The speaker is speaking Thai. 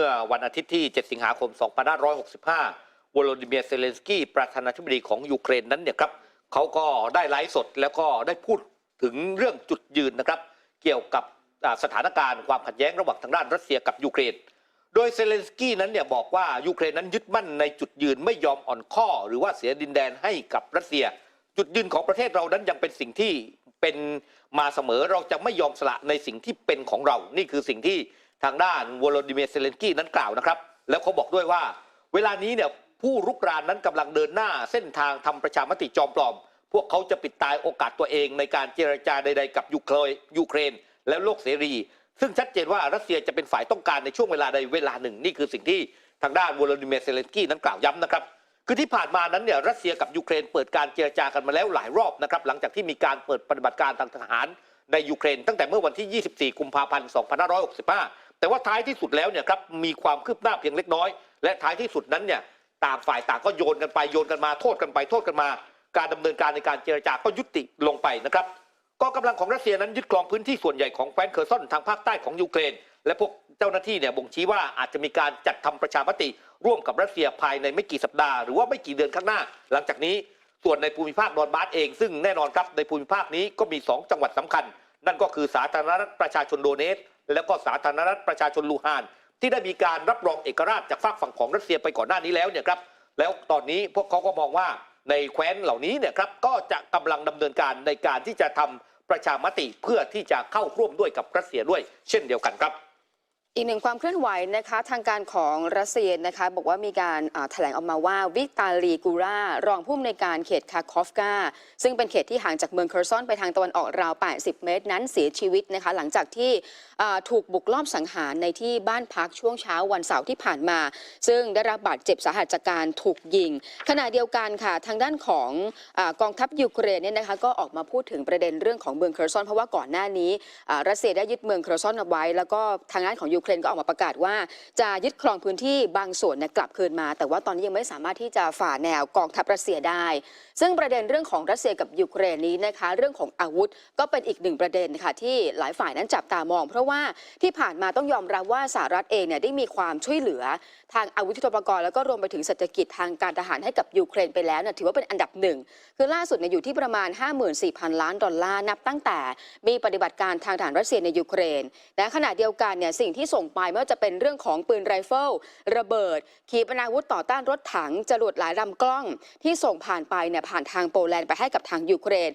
เมื่อวันอาทิตย์ที่ 7 สิงหาคม 2565 วโลดิเมียเซเลนสกี้ประธานาธิบดีของยูเครนนั้นเนี่ยครับเขาก็ได้ไลฟ์สดแล้วก็ได้พูดถึงเรื่องจุดยืนนะครับ เกี่ยวกับสถานการณ์ความขัดแย้งระหว่างทางด้านรัสเซียกับยูเครน โดยเซเลนสกี้นั้นเนี่ยบอกว่ายูเครนนั้นยึดมั่นในจุดยืนไม่ยอมอ่อนข้อ หรือว่าเสียดินแดนให้กับรัสเซีย จุดยืนของประเทศเรานั้นยังเป็นสิ่งที่เป็นมาเสมอเราจะไม่ยอมสละในสิ่งที่เป็นของเรา นี่คือสิ่งที่ ทางด้านวโลดิเมียร์เซเลนกี้นั้นกล่าวนะครับ แล้วเขาบอกด้วยว่า เวลานี้เนี่ยผู้รุกรานนั้นกำลังเดินหน้าเส้นทางทำประชามติจอมปลอม พวกเขาจะปิดตายโอกาสตัวเองในการเจรจาใด ๆ กับยูเครนยูเครน และโลกเสรี ซึ่งชัดเจนว่ารัสเซียจะเป็นฝ่ายต้องการในช่วงเวลาใดเวลาหนึ่ง นี่คือสิ่งที่ทางด้านวลาดิเมียร์เซเลนกี้นั้นกล่าวย้ำนะครับคือที่ผ่านมานั้นเนี่ยรัสเซียกับยูเครนเปิดการเจรจากันมาแล้วหลายรอบนะครับหลังจากที่มีการเปิดปฏิบัติการทางทหารในยูเครนตั้งแต่เมื่อวันที่ 24 กุมภาพันธ์ 2565 แต่ว่าท้ายที่สุดแล้วเนี่ยครับมีความคืบหน้าเพียงเล็กน้อย และท้ายที่สุดนั้นเนี่ยต่างฝ่ายต่างก็โยนกันไปโยนกันมาโทษกันไปโทษกันมา การดำเนินการในการเจรจาก็ยุติลงไปนะครับกองกำลังของรัสเซียนั้นยึดครองพื้นที่ส่วนใหญ่ของแคว้นเคอร์ซอนทางภาคใต้ของยูเครน และพวกเจ้าหน้าที่เนี่ยบ่งชี้ว่าอาจจะมีการจัดทำประชามติ ร่วมกับรัสเซียภายในไม่กี่สัปดาห์หรือว่าไม่กี่เดือนข้างหน้า หลังจากนี้ส่วนในภูมิภาคดอนบาสเองซึ่งแน่นอนครับในภูมิภาคนี้ก็มี 2 จังหวัดสำคัญ นั่นก็คือสาธารณรัฐประชาชนโดเนส แล้วก็สาธารณรัฐประชาชนลูฮาน ที่ได้มีการรับรองเอกราชจากฝากฝั่งของรัสเซียไปก่อนหน้านี้แล้วเนี่ยครับแล้วตอนนี้พวกเขาก็มองว่าในแคว้นเหล่านี้เนี่ยครับก็จะกำลังดำเนินการในการที่จะทำประชามติเพื่อที่จะเข้าร่วมด้วยกับรัสเซียด้วย เช่นเดียวกันครับ อีกหนึ่งความเคลื่อนไหวนะคะทางการของรัสเซียนะคะบอกว่ามีการแถลงออกมาว่าวิกตาลีกูรารองผู้อำนวยการเขตคาคอฟกาซึ่งเป็นเขตที่ห่างจากเมืองเคอร์ซอนไปทางตะวันออกราว 80 เมตรนั้นเสียชีวิตนะคะหลังจากที่ถูกบุกลอบสังหารในที่บ้านพักช่วงเช้าวันเสาร์ที่ผ่านมา ซึ่งได้รับบาดเจ็บสาหัสจากการถูกยิง ขณะเดียวกันค่ะทางด้านของอกองทัพยูเครนเนี่ยนะคะก็ออกมาพูดถึงประเด็นเรื่องของเมืองเคอร์ซอนเพราะว่าก่อนหน้านี้รัสเซียได้ยึดเมืองเคอร์ซอนเอาไว้ แล้วก็ทางด้านของยูเครนก็ออกมาประกาศว่า จะยึดครองพื้นที่บางส่วนกลับคืนมา แต่ว่าตอนนี้ยังไม่สามารถที่จะฝ่าแนวกองทัพรัสเซียได้ ซึ่งประเด็นเรื่องของรัสเซียกับยูเครนนี้นะคะ เรื่องของอาวุธก็เป็นอีกหนึ่งประเด็นค่ะที่หลายฝ่ายนั้นจับตามอง เพราะว่าที่ผ่านมาต้องยอมรับว่าสหรัฐเองเนี่ยได้มีความช่วยเหลือ ทางอาวุธยุทโธปกรณ์แล้วก็รวมไปถึงเศรษฐกิจทางการทหารให้กับยูเครนไปแล้วเนี่ยถือว่าเป็นอันดับหนึ่งคือล่าสุดเนี่ยอยู่ที่ประมาณ 54,000 ล้านดอลลาร์นับตั้งแต่ มีปฏิบัติการทางทหารรัสเซียในยูเครนและขณะเดียวกันเนี่ยสิ่งที่ส่งไปไม่ว่าจะเป็นเรื่องของปืนไรเฟิลระเบิด ขีปนาวุธต่อต้านรถถังจรวดหลายลำกล้อง ที่ส่งผ่านไปเนี่ยผ่านทางโปแลนด์ไปให้กับทางยูเครน